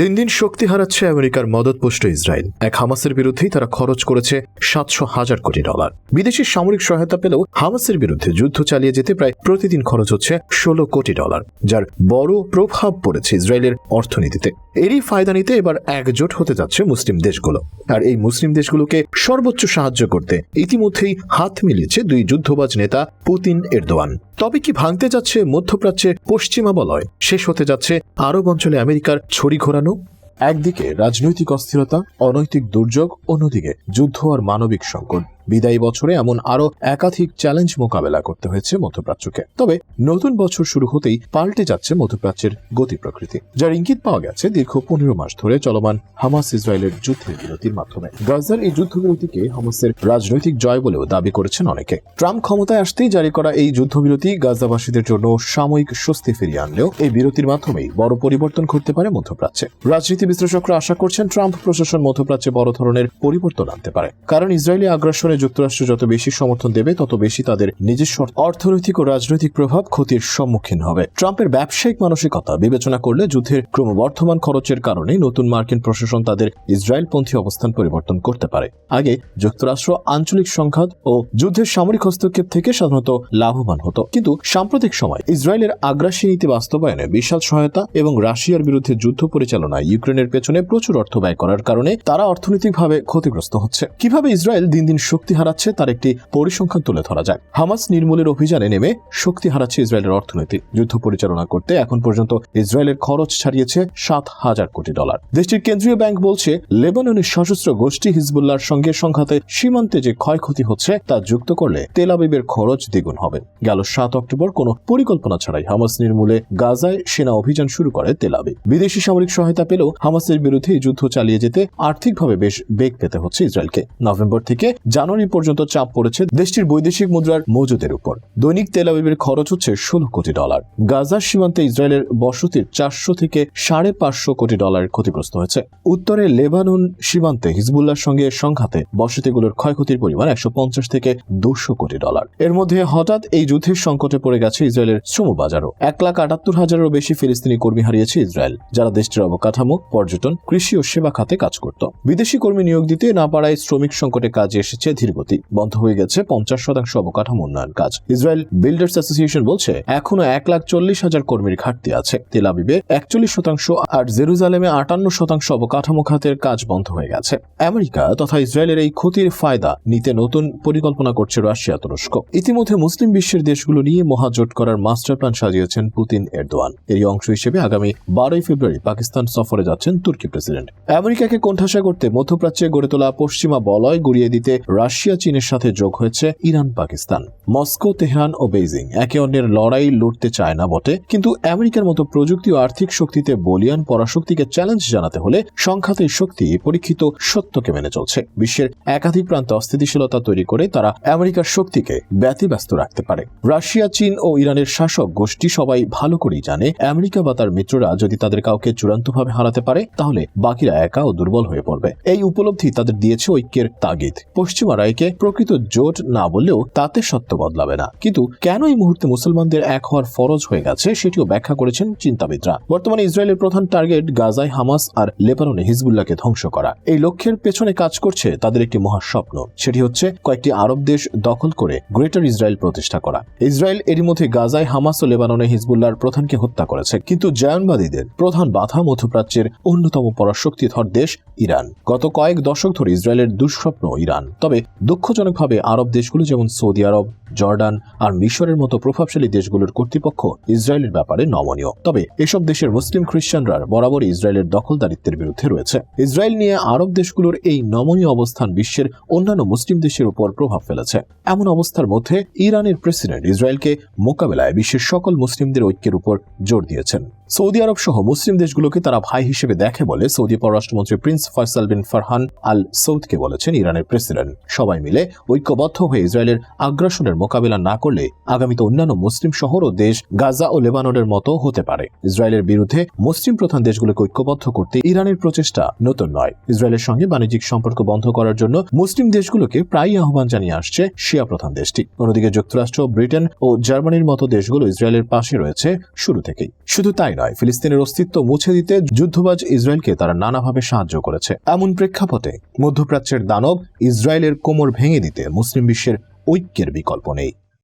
দিন দিন শক্তি হারাচ্ছে আমেরিকার মদতপুষ্ট ইসরায়েল। এক হামাসের বিরুদ্ধেই তারা খরচ করেছে সাতশো হাজার কোটি ডলার। বিদেশি সামরিক সহায়তা পেলেও হামাসের বিরুদ্ধে যুদ্ধ চালিয়ে যেতে প্রায় প্রতিদিন খরচ হচ্ছে ষোলো কোটি ডলার, যার বড় প্রভাব পড়েছে ইসরায়েলের অর্থনীতিতে। এরই ফায়দা নিতে এবার একজোট হতে যাচ্ছে মুসলিম দেশগুলো। আর এই মুসলিম দেশগুলোকে সর্বোচ্চ সাহায্য করতে ইতিমধ্যেই হাত মিলিয়েছে দুই যুদ্ধবাজ নেতা পুতিন এরদোয়ান। তবে কি ভাঙতে যাচ্ছে মধ্যপ্রাচ্যে পশ্চিমা বলয় শেষ হতে যাচ্ছে আরব অঞ্চলে আমেরিকার ছড়ি ঘোরানো? একদিকে রাজনৈতিক অস্থিরতা, অনৈতিক দুর্যোগ, অন্যদিকে যুদ্ধ আর মানবিক সংকট। বিদায়ী বছরে এমন আরও একাধিক চ্যালেঞ্জ মোকাবেলা করতে হয়েছে মধ্যপ্রাচ্যকে। তবে নতুন বছর শুরু হতেই পাল্টে যাচ্ছে মধ্যপ্রাচ্যের গতি প্রকৃতি, যার ইঙ্গিত পাওয়া গেছে দীর্ঘ পনেরো মাস ধরে চলমান হামাস ইসরায়েলের যুদ্ধের বিরতির মাধ্যমে। গাজার এই যুদ্ধবিরতিকে হামাসের রাজনৈতিক জয় বলেও দাবি করেছেন অনেকে। ট্রাম্প ক্ষমতায় আসতেই জারি করা এই যুদ্ধবিরতি গাজাবাসীদের জন্য সাময়িক স্বস্তি ফিরিয়ে আনলেও এই বিরতির মাধ্যমেই বড় পরিবর্তন ঘটতে পারে মধ্যপ্রাচ্যে। রাজনীতি বিশ্লেষকরা আশা করছেন ট্রাম্প প্রশাসন মধ্যপ্রাচ্যে বড় ধরনের পরিবর্তন আনতে পারে, কারণ ইসরায়েলি আগ্রাসনে যুক্তরাষ্ট্র যত বেশি সমর্থন দেবে, তত বেশি তাদের নিজস্ব অর্থনৈতিক ও রাজনৈতিক প্রভাব ক্ষতির সম্মুখীন হবে। ট্রাম্পের ব্যবসায়িক মানসিকতা বিবেচনা করলে যুদ্ধের ক্রমবর্ধমান খরচের কারণে নতুন মার্কিন প্রশাসন তাদের ইসরায়েলপন্থী অবস্থান পরিবর্তন করতে পারে। আগে যুক্তরাষ্ট্র আঞ্চলিক সংঘাত ও যুদ্ধের সামরিক হস্তক্ষেপ থেকে সাধারণত লাভবান হতো। কিন্তু সাম্প্রতিক সময় ইসরায়েলের আগ্রাসী নীতি বাস্তবায়নে বিশাল সহায়তা এবং রাশিয়ার বিরুদ্ধে যুদ্ধ পরিচালনায় ইউক্রেনের পেছনে প্রচুর অর্থ ব্যয় করার কারণে তারা অর্থনৈতিকভাবে ক্ষতিগ্রস্ত হচ্ছে। কীভাবে ইসরায়েল দিন দিন শক্তি হারাচ্ছে, তার একটি পরিসংখ্যান তুলে ধরা যায় হামাস নির্মূলের অভিযানে নেমে শক্তি হারাচ্ছে ইসরায়েলের অর্থনীতি। যুদ্ধ পরিচালনা করতে এখন পর্যন্ত ইসরায়েলের খরচ ছাড়িয়েছে সাত হাজার কোটি ডলার। দেশটির কেন্দ্রীয় ব্যাংক বলছে লেবাননের সশস্ত্র গোষ্ঠী হিজবুল্লাহর সঙ্গে সংঘাতে সীমান্তে যে ক্ষয়ক্ষতি হচ্ছে, তা যুক্ত করলে তেল আবিবের খরচ দ্বিগুণ হবে। গেল সাত অক্টোবর কোনো পরিকল্পনা ছাড়াই হামাস নির্মূলে গাজায় সেনা অভিযান শুরু করে তেল আবিব। বিদেশি সামরিক সহায়তা পেলেও হামাসের বিরুদ্ধে যুদ্ধ চালিয়ে যেতে আর্থিকভাবে বেশ বেগ পেতে হচ্ছে ইসরায়েলকে। নভেম্বর থেকে জানুয়ারি পর্যন্ত চাপ পড়েছে দেশটির বৈদেশিক মুদ্রার মজুদের উপর। দৈনিক তেল আবিবের খরচ হচ্ছে ষোলো কোটি ডলার। গাজার সীমান্তে ইসরায়েলের বসতির চারশো থেকে সাড়ে পাঁচশো কোটি ডলার ক্ষতিগ্রস্ত হয়েছে। উত্তরে লেবানন সীমান্তে হিজবুল্লাহর সঙ্গে সংঘাতে বসতিগুলোর ক্ষয়ক্ষতির পরিমাণ একশো পঞ্চাশ থেকে দুশো কোটি ডলার। এর মধ্যে হঠাৎ এই যুদ্ধের সংকটে পড়ে গেছে ইসরায়েলের শ্রম বাজারও। এক লাখ আটাত্তর হাজারেরও বেশি ফিলিস্তিনি কর্মী হারিয়েছে ইসরায়েল, যারা দেশটির অবকাঠামো, পর্যটন, কৃষি ও সেবা খাতে কাজ করত। বিদেশি কর্মী নিয়োগ দিতে না পারায় শ্রমিক সংকটে কাজে এসেছে ধীরগতি বন্ধ হয়ে গেছে পঞ্চাশ শতাংশ অবকাঠামো উন্নয়ন কাজ। ইসরায়েল বিল্ডার্স অ্যাসোসিয়েশন বলছে, এখনও এক লাখ চল্লিশ হাজার কর্মীর ঘাটতি আছে। তেল আবিবে একচল্লিশ শতাংশ আর জেরুজালেমে আটান্ন শতাংশ অবকাঠামো খাতের কাজ বন্ধ হয়ে গেছে। আমেরিকা তথা ইসরায়েলের এই ক্ষতির ফায়দা নিতে নতুন পরিকল্পনা করছে রাশিয়া তুরস্ক। ইতিমধ্যে মুসলিম বিশ্বের দেশগুলো নিয়ে মহাজোট করার মাস্টার প্ল্যান সাজিয়েছেন পুতিন এরদোয়ান। এরই অংশ হিসেবে আগামী বারোই ফেব্রুয়ারি পাকিস্তান সফরে যাচ্ছেন তুর্কি প্রেসিডেন্ট। আমেরিকাকে কোণঠাসা করতে মধ্যপ্রাচ্যে গড়ে তোলা পশ্চিমা বলয় গড়িয়ে দিতে রাশিয়া চীনের সাথে যোগ হয়েছে ইরান, পাকিস্তান। মস্কো, তেহরান ও বেইজিং একে অন্যের লড়াই লড়তে চায় না বটে, কিন্তু আমেরিকার মতো প্রযুক্তি ও আর্থিক শক্তিতে বলিয়ান পরাশক্তিকে চ্যালেঞ্জ জানাতে হলে সংখ্যাতেই শক্তি পরীক্ষিত সত্যকে মেনে চলছে। বিশ্বের একাধিক প্রান্তে অস্থিতিশীলতা তৈরি করে তারা আমেরিকার শক্তিকে ব্যতিব্যস্ত রাখতে পারে। রাশিয়া, চীন ও ইরানের শাসক গোষ্ঠী সবাই ভালো করেই জানে, আমেরিকা বা তার মিত্ররা যদি তাদের কাউকে চূড়ান্তভাবে হারাতে পারে, তাহলে বাকিরা একা ও দুর্বল হয়ে পড়বে। এই উপলব্ধি তাদের দিয়েছে ঐক্যের তাগিদ। পশ্চিমারা একে প্রকৃত জোট না বললেও তাতে সত্য বদলাবে না। কিন্তু কেন এই মুহূর্তে মুসলমানদের এক হওয়ার ফরজ হয়ে গেছে সেটিও ব্যাখ্যা করেছেন চিন্তাবিদরা। বর্তমানে ইসরায়েলের প্রধান টার্গেট গাজায় হামাস আর লেবাননে হিজবুল্লাহকে ধ্বংস করা। এই লক্ষ্যের পেছনে কাজ করছে তাদের একটি মহাস্বপ্ন। সেটি হচ্ছে কয়েকটি আরব দেশ দখল করে গ্রেটার ইসরায়েল প্রতিষ্ঠা করা। ইসরায়েল এরই মধ্যে গাজায় হামাস ও লেবাননে হিজবুল্লাহর প্রধানকে হত্যা করেছে। কিন্তু জায়নবাদীদের প্রধান বাধা মধ্যপ্রাচ্যের অন্যতম পরাশক্তিধর দেশ ইরান। গত কয়েক দশক ধরে ইসরায়েলের দুঃস্বপ্ন ইরান। তবে দুঃখজনকভাবে আরব দেশগুলো যেমন সৌদি আরব, জর্ডান আর মিশরের মতো প্রভাবশালী দেশগুলোর কর্তৃপক্ষ ইসরায়েলের ব্যাপারে নমনীয়। তবে এসব দেশের মুসলিম খ্রিস্টানরা বরাবর ইসরায়েলের দখলদারিত্বের বিরুদ্ধে রয়েছে। ইসরায়েল নিয়ে আরব দেশগুলোর এই নমনীয় অবস্থান বিশ্বের অন্যান্য মুসলিম দেশের উপর প্রভাব ফেলেছে। এমন অবস্থার মধ্যে ইরানের প্রেসিডেন্ট ইসরায়েলকে মোকাবেলায় বিশ্বের সকল মুসলিমদের ঐক্যের উপর জোর দিয়েছেন। সৌদি আরব সহ মুসলিম দেশগুলোকে তারা ভাই হিসেবে দেখে বলে সৌদি পররাষ্ট্রমন্ত্রী prince Faisal bin Farhan Al সৌদকে বলেছেন ইরানের প্রেসিডেন্ট। সবাই মিলে ঐক্যবদ্ধ হয়ে ইসরায়েলের আগ্রাসনের মোকাবিলা না করলে আগামীতে অন্যান্য মুসলিম শহর ও দেশ গাজা ও লেবাননের মতো হতে পারে। ইসরায়েলের বিরুদ্ধে মুসলিম প্রধান দেশগুলোকে ঐক্যবদ্ধ করতে ইরানের প্রচেষ্টা নতুন নয়। ইসরায়েলের সঙ্গে বাণিজ্যিক সম্পর্ক বন্ধ করার জন্য মুসলিম দেশগুলোকে প্রায়ই আহ্বান জানিয়ে আসছে শিয়া প্রধান দেশটি। অন্যদিকে যুক্তরাষ্ট্র, ব্রিটেন ও জার্মানির মতো দেশগুলো ইসরায়েলের পাশে রয়েছে শুরু থেকেই। শুধু তাই তাই নয়। ফিলিস্তিনের অস্তিত্ব মুছে দিতে যুদ্ধবাজ ইসরায়েলকে তারা নানাভাবে সাহায্য করেছে। এমন প্রেক্ষাপটে মধ্যপ্রাচ্যের দানব ইসরায়েলের কোমর ভেঙে দিতে মুসলিম বিশ্বের ঐক্যের বিকল্প নেই।